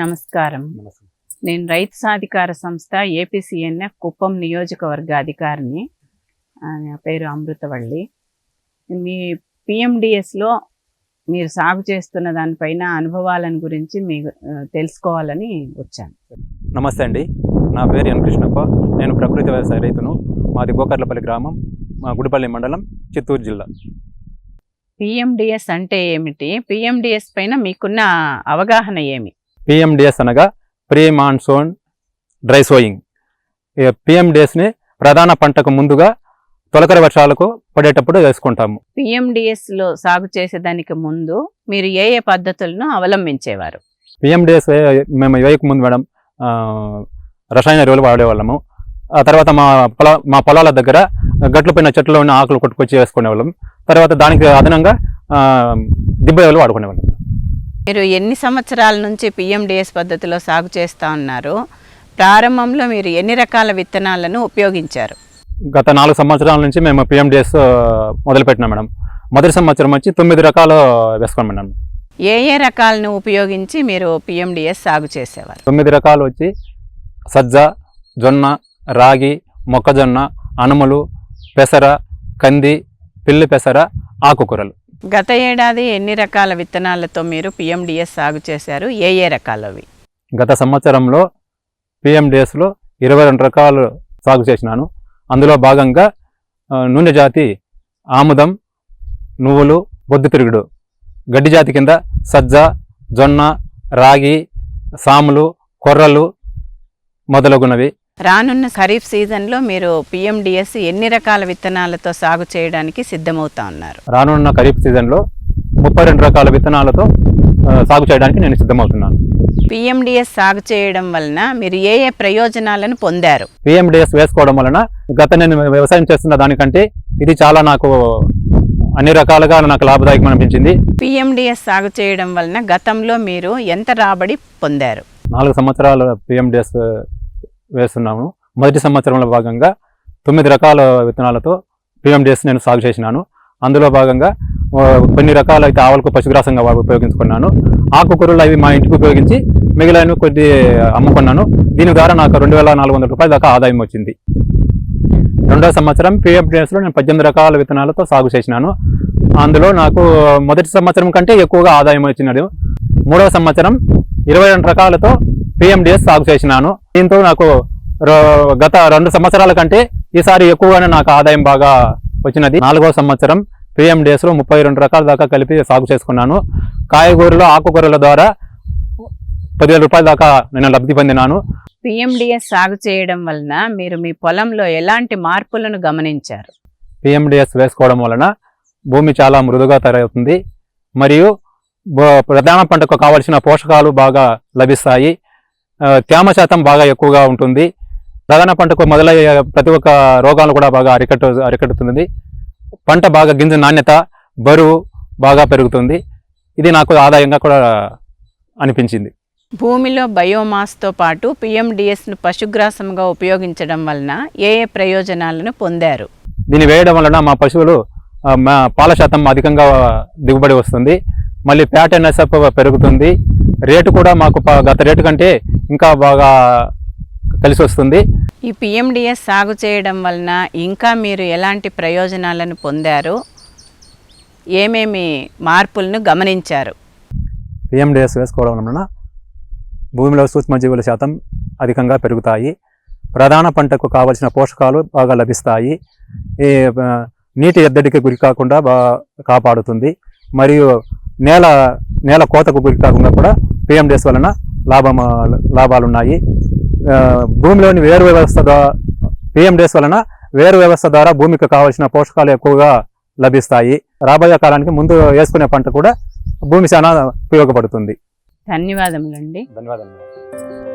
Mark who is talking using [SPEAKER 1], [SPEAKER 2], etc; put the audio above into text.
[SPEAKER 1] నమస్కారం. నేను రైతు సాధికార సంస్థ ఏపీసీఎన్ఎఫ్ కుప్పం నియోజకవర్గ అధికారిని. నా పేరు అమృతవల్లి. మీ పిఎండిఎస్లో మీరు సాగు చేస్తున్న దానిపైన అనుభవాలను గురించి మీకు ఆ, తెలుసుకోవాలని వచ్చాను.
[SPEAKER 2] నమస్తే అండి. నా పేరు ఎన్ కృష్ణప్ప. నేను ప్రకృతి వ్యవసాయ రైతును. మాది గోకర్లపల్లి గ్రామం మా గుడిపల్లి మండలం చిత్తూరు జిల్లా.
[SPEAKER 1] పిఎండిఎస్ అంటే ఏమిటి? పిఎండిఎస్ పైన మీకున్న అవగాహన ఏమి?
[SPEAKER 2] పిఎండిఎస్ అనగా ప్రీ మాన్సూన్ డ్రై సోయింగ్ పిఎండిఎస్ని ప్రధాన పంటకు ముందుగా తొలకరి వర్షాలకు పడేటప్పుడు వేసుకుంటాము.
[SPEAKER 1] పిఎండిఎస్లో సాగు చేసేదానికి ముందు మీరు ఏ ఏ పద్ధతులను అవలంబించేవారు?
[SPEAKER 2] పిఎండిఎస్ మేము వేయక ముందు మేడం రసాయన ఎరువులు వాడేవాళ్ళము. ఆ తర్వాత మా పొల మా పొలాల దగ్గర గట్లు పైన చెట్లు ఉన్న ఆకులు కొట్టుకొచ్చి వేసుకునేవాళ్ళం. తర్వాత దానికి అదనంగా దిబ్బ ఎరువులు వాడుకునేవాళ్ళం.
[SPEAKER 1] మీరు ఎన్ని సంవత్సరాల నుంచి పిఎండిఎస్ పద్ధతిలో సాగు చేస్తూ ఉన్నారు ప్రారంభంలో మీరు ఎన్ని రకాల విత్తనాలను ఉపయోగించారు?
[SPEAKER 2] గత నాలుగు సంవత్సరాల నుంచి మేము పిఎండిఎస్ మొదలుపెట్టినాం మేడం. మొదటి సంవత్సరం వచ్చి తొమ్మిది రకాలు వేసుకున్నాం మేడం.
[SPEAKER 1] ఏ ఏ రకాలను ఉపయోగించి మీరు పిఎండిఎస్ సాగు చేసేవారు?
[SPEAKER 2] తొమ్మిది రకాలు వచ్చి సజ్జ జొన్న రాగి మొక్కజొన్న అనుములు పెసర కంది పిల్లి పెసర ఆకుకూరలు.
[SPEAKER 1] గత ఏడాది ఎన్ని రకాల విత్తనాలతో మీరు పిఎండిఎస్ సాగు చేశారు? ఏ ఏ రకాలవి?
[SPEAKER 2] గత సంవత్సరంలో పిఎండిఎస్లో ఇరవై రెండు రకాలు సాగు చేసినాను. అందులో భాగంగా నూనె జాతి ఆముదం నువ్వులు బొద్దుతిరుగుడు గడ్డి జాతి కింద సజ్జ జొన్న రాగి సాములు కొర్రలు మొదలగునవి.
[SPEAKER 1] రానున్న ఖరీఫ్ సీజన్లో మీరు పిఎండిఎస్ ఎన్ని రకాల విత్తనాలతో సాగు చేయడానికి సిద్ధమవుతా ఉన్నారు?
[SPEAKER 2] రానున్న ఖరీఫ్ సీజన్లో ముప్పై రెండు రకాల విత్తనాలతో సాగు చేయడానికి నేను సిద్ధమవుతున్నాను.
[SPEAKER 1] పిఎండిఎస్ సాగు చేయడం వలన మీరు ఏ ఏ ప్రయోజనాలను పొందారు?
[SPEAKER 2] పిఎండిఎస్ వేసుకోవడం వలన గత నేను వ్యవసాయం చేస్తున్న దానికంటే ఇది చాలా నాకు అన్ని రకాలుగా నాకు లాభదాయకం అనిపించింది.
[SPEAKER 1] పిఎండిఎస్ సాగు చేయడం వలన గతంలో మీరు ఎంత రాబడి పొందారు?
[SPEAKER 2] నాలుగు సంవత్సరాలు పిఎండిఎస్ వేస్తున్నాము. మొదటి సంవత్సరంలో భాగంగా తొమ్మిది రకాల విత్తనాలతో పిఎండిఎస్ నేను సాగు చేసినాను. అందులో భాగంగా కొన్ని రకాల అయితే ఆవులకు పశుగ్రాసంగా ఉపయోగించుకున్నాను. ఆకుకూరలు అవి మా ఇంటికి ఉపయోగించి మిగిలిన కొద్ది అమ్ముకున్నాను. దీని ద్వారా నాకు రెండు వేల నాలుగు వందల రూపాయల దాకా ఆదాయం వచ్చింది. రెండో సంవత్సరం పిఎండిఎస్లో నేను పద్దెనిమిది రకాల విత్తనాలతో సాగు చేసినాను. అందులో నాకు మొదటి సంవత్సరం కంటే ఎక్కువగా ఆదాయం వచ్చినది. మూడవ సంవత్సరం ఇరవై రెండు రకాలతో పిఎండిఎస్ సాగు చేసినాను. దీంతో నాకు గత రెండు సంవత్సరాల కంటే ఈసారి ఎక్కువగానే నాకు ఆదాయం బాగా వచ్చినది. నాలుగవ సంవత్సరం పిఎండిఎస్లో ముప్పై రెండు రకాల దాకా కలిపి సాగు చేసుకున్నాను. కాయగూరలు ఆకుకూరల ద్వారా పదివేల రూపాయల దాకా నేను లబ్ధి పొందినాను.
[SPEAKER 1] పిఎండిఎస్ సాగు చేయడం వలన మీరు మీ పొలంలో ఎలాంటి మార్పులను గమనించారు?
[SPEAKER 2] పిఎండిఎస్ వేసుకోవడం వలన భూమి చాలా మృదుగా తయారవుతుంది. మరియు ప్రధాన పంటకు కావలసిన పోషకాలు బాగా లభిస్తాయి. తేమ శాతం బాగా ఎక్కువగా ఉంటుంది. ప్రధాన పంటకు మొదలయ్యే ప్రతి ఒక్క రోగాలు కూడా బాగా అరికట్టు అరికట్టుతుంది. పంట బాగా గింజ నాణ్యత బరువు బాగా పెరుగుతుంది. ఇది నాకు ఆదాయంగా కూడా అనిపించింది.
[SPEAKER 1] భూమిలో బయోమాస్తో పాటు పిఎండిఎస్ను పశుగ్రాసంగా ఉపయోగించడం వలన ఏ ఏ ప్రయోజనాలను పొందారు?
[SPEAKER 2] దీన్ని వేయడం వలన మా పశువులు మా పాల శాతం అధికంగా దిగుబడి వస్తుంది. మళ్ళీ ప్యాట్ ఎన్ఎస్ఎఫ్ పెరుగుతుంది. రేటు కూడా మాకు గత రేటు కంటే ఇంకా బాగా కలిసి వస్తుంది.
[SPEAKER 1] ఈ పిఎండిఎస్ సాగు చేయడం వలన ఇంకా మీరు ఎలాంటి ప్రయోజనాలను పొందారు? ఏమేమి మార్పులను గమనించారు?
[SPEAKER 2] పిఎండిఎస్ వేసుకోవడం వలన భూమిలో సూక్ష్మజీవుల శాతం అధికంగా పెరుగుతాయి. ప్రధాన పంటకు కావలసిన పోషకాలు బాగా లభిస్తాయి. ఈ నీటి ఎద్దడికి గురి కాకుండా బాగా కాపాడుతుంది. మరియు నేల నేల కోతకు గురి కాకుండా కూడా పిఎండిఎస్ వలన లాభం లాభాలు ఉన్నాయి ఆ, భూమిలోని వేరు వ్యవస్థ ద్వారా పిఎండిఎస్ వలన వేరు వ్యవస్థ ద్వారా భూమికి కావలసిన పోషకాలు ఎక్కువగా లభిస్తాయి. రాబోయే కాలానికి ముందు వేసుకునే పంట కూడా భూమి చాలా ఉపయోగపడుతుంది.
[SPEAKER 1] ధన్యవాదములండి.
[SPEAKER 2] ధన్యవాదాలు